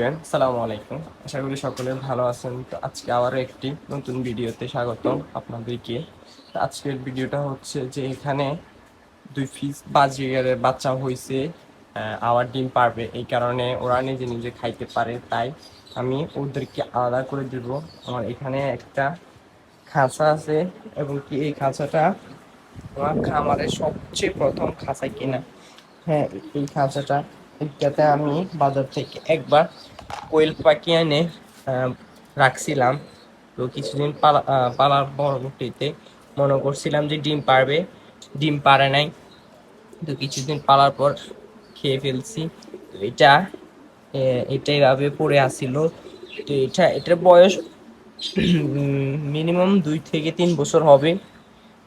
Everyone সালামু আলাইকুম আশা করি সকলে ভালো আছেন। তো আজকে আবারও একটি নতুন ভিডিওতে স্বাগতম আপনাদেরকে। আজকের ভিডিওটা হচ্ছে যে এখানে দুই পিস বাজিগারের বাচ্চা হয়েছে আবার ডিম পারবে। এই কারণে ওরা নিজে নিজে খাইতে পারে, তাই আমি ওদেরকে আলাদা করে দিব। আমার এখানে একটা খাঁচা আছে এবং কি এই খাঁচাটা আমার খামারের সবচেয়ে প্রথম খাঁচা কিনা। হ্যাঁ এই খাঁচাটা এটাতে আমি বাজার থেকে একবার কোয়েল পাখি এনে রাখছিলাম। তো কিছুদিন পালা পালার পরবর্তীতে মনে করছিলাম যে ডিম পারবে, ডিম পারে নাই। তো কিছুদিন পালার পর খেয়ে ফেলছি। তো এটা এটা এভাবে পড়ে আসছিল তো এটা, এটার বয়স মিনিমাম দুই থেকে তিন বছর হবে।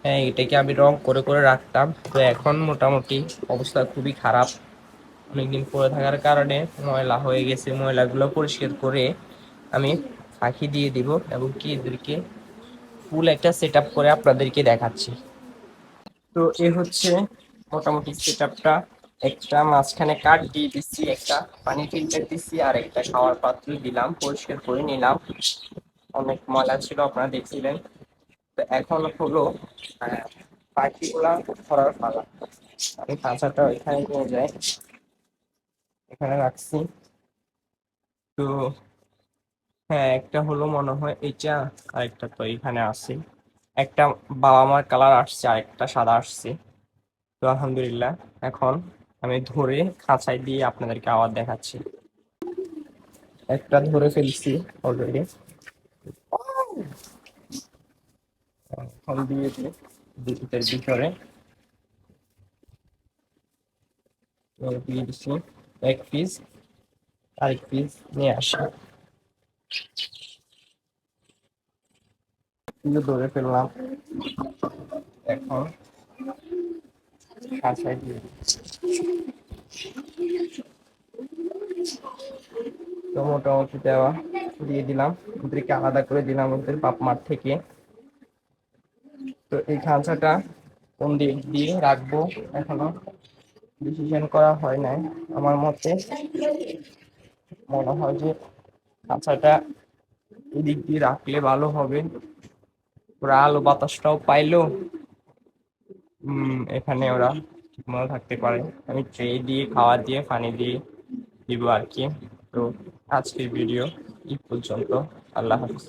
হ্যাঁ এটাকে আমি রং করে করে রাখতাম। তো এখন মোটামুটি অবস্থা খুবই খারাপ। অনেকদিন পরে থাকার কারণে ময়লা হয়ে গেছে। ময়লাগুলো পরিষ্কার করে আমি ফাঁকি দিয়ে দিব এবং কি এদেরকে ফুল একটা সেট করে আপনাদেরকে দেখাচ্ছি। তো এ হচ্ছে মোটামুটি সেট আপটা একটা মাঝখানে কাঠ দিয়ে দিচ্ছি, একটা পানি ফিল্টার দিচ্ছি, আর একটা খাওয়ার পাত্র দিলাম, পরিষ্কার করে নিলাম। অনেক ময়লা ছিল, আপনারা দেখছিলেন। তো এখন হলো পাখিগুলা ধরার পালা। আমি খাঁচাটা ওইখানে নিয়ে যাই। এখানে রাখছি। তো হ্যাঁ একটা হলো মনে হয় এইটা, আরেকটা তো এখানে আছে। একটা বাবা মার কালার আসছে আর একটা সাদা আসছে। তো আলহামদুলিল্লাহ, এখন আমি ধরে খাঁচায় দিয়ে আপনাদেরকে আবার দেখাচ্ছি। একটা ধরে ফেলছি অলরেডি এখন দিই ভিতরে দিয়ে দিচ্ছি। এক পিস আরেক পিস নিয়ে আসি। ধরে ফেললাম। এখন খাঁচায় দিয়ে। তো মোটামুটি দেওয়া দিয়ে দিলাম। ওদেরকে আলাদা করে দিলাম ওদের বাপ মার থেকে। তো এই খাঁচাটা কোন দিক দিয়ে রাখব এখনও? ডিসিশন করা হয় নাই আমার মতে। মনে হয় যে খাঁচাটা এদিক দিয়ে রাখলে ভালো হবে। ওরা আলো বাতাসটাও পাইলো। এখানে ওরা ঠিকমতো থাকতে পারে। আমি ট্রে দিয়ে, খাওয়া দিয়ে, পানি দিয়ে দিব আর কি। তো আজকের ভিডিও এই পর্যন্ত। আল্লাহ হাফিজ।